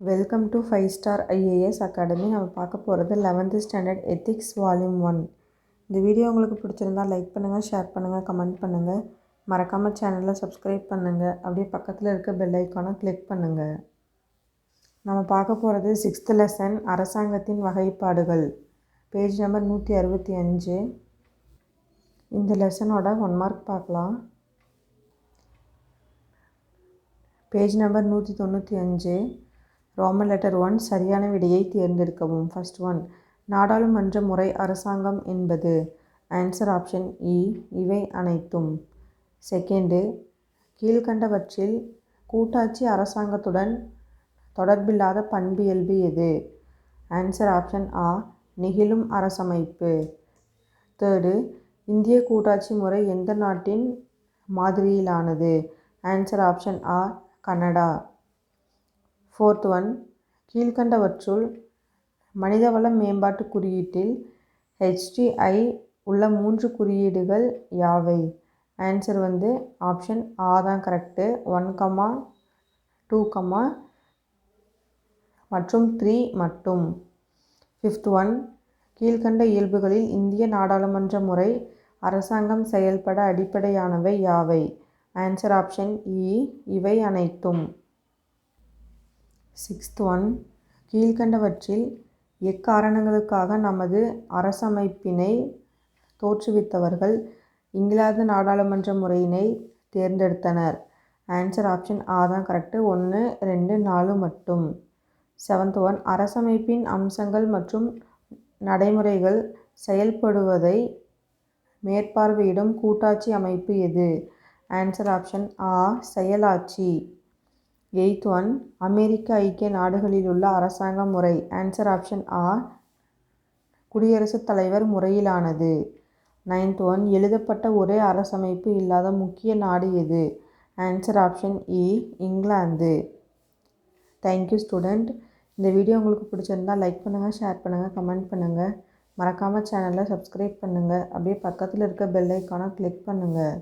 Welcome to five star IAS academy நம்ம பார்க்க போகிறது eleventh standard ethics volume one இந்த வீடியோ உங்களுக்கு பிடிச்சிருந்தா லைக் பண்ணுங்கள் ஷேர் பண்ணுங்கள் கமெண்ட் பண்ணுங்கள் மறக்காமல் சேனலில் சப்ஸ்கிரைப் பண்ணுங்கள் அப்படியே பக்கத்தில் இருக்க பெல் ஐக்கானை கிளிக் பண்ணுங்கள் நம்ம பார்க்க போகிறது சிக்ஸ்த்து லெசன் அரசாங்கத்தின் வகைப்பாடுகள். பேஜ் நம்பர் நூற்றி அறுபத்தி அஞ்சு. இந்த லெசனோட ஒன் மார்க் பார்க்கலாம். பேஜ் நம்பர் நூற்றி தொண்ணூற்றி அஞ்சு. ரோமன் லெட்டர் ஒன் சரியான விடையை தேர்ந்தெடுக்கவும். ஃபர்ஸ்ட் ஒன் நாடாளுமன்ற முறை அரசாங்கம் என்பது. ஆன்சர் ஆப்ஷன் இ இவை அனைத்தும். செகண்டு கீழ்கண்டவற்றில் கூட்டாட்சி அரசாங்கத்துடன் தொடர்பில்லாத பண்பியல்பு எது? ஆன்சர் ஆப்ஷன் ஆ நெகிழும் அரசமைப்பு. தேர்டு இந்திய கூட்டாட்சி முறை எந்த நாட்டின் மாதிரியிலானது? ஆன்சர் ஆப்ஷன் ஆ கனடா. ஃபோர்த் ஒன் கீழ்கண்டவற்றுள் மனிதவள மேம்பாட்டு குறியீட்டில் ஹெச்டிஐ உள்ள மூன்று குறியீடுகள் யாவை? ஆன்சர் வந்து ஆப்ஷன் ஆ தான் correct one comma two comma மற்றும் த்ரீ மட்டும். ஃபிஃப்த் ஒன் கீழ்கண்ட இயல்புகளில் இந்திய நாடாளுமன்ற முறை அரசாங்கம் செயல்பட அடிப்படையானவை யாவை? ஆன்சர் ஆப்ஷன் இ இவை அனைத்தும். சிக்ஸ்த் ஒன் கீழ்கண்டவற்றில் எக்காரணங்களுக்காக நமது அரசமைப்பினை தோற்றுவித்தவர்கள் இங்கிலாந்து நாடாளுமன்ற முறையினை தேர்ந்தெடுத்தனர். ஆன்சர் ஆப்ஷன் ஆ தான் கரெக்டு ஒன்று ரெண்டு நாலு மட்டும். செவன்த் ஒன் அரசமைப்பின் அம்சங்கள் மற்றும் நடைமுறைகள் செயல்படுவதை மேற்பார்வையிடும் கூட்டாட்சி அமைப்பு எது? ஆன்சர் ஆப்ஷன் ஆ செயலாட்சி. எயித் ஒன் அமெரிக்க ஐக்கிய நாடுகளிலுள்ள அரசாங்க முறை. ஆன்சர் ஆப்ஷன் ஆ குடியரசுத் தலைவர் முறையிலானது. நைன்த் ஒன் எழுதப்பட்ட ஒரே அரசமைப்பு இல்லாத முக்கிய நாடு எது? ஆன்சர் ஆப்ஷன் இ இங்கிலாந்து. தேங்க்யூ ஸ்டூடெண்ட் இந்த வீடியோ உங்களுக்கு பிடிச்சிருந்தா லைக் பண்ணுங்கள் ஷேர் பண்ணுங்கள் கமெண்ட் பண்ணுங்கள் மறக்காமல் சேனலை சப்ஸ்கிரைப் பண்ணுங்கள் அப்படியே பக்கத்தில் இருக்க பெல் ஐக்கானை கிளிக் பண்ணுங்கள்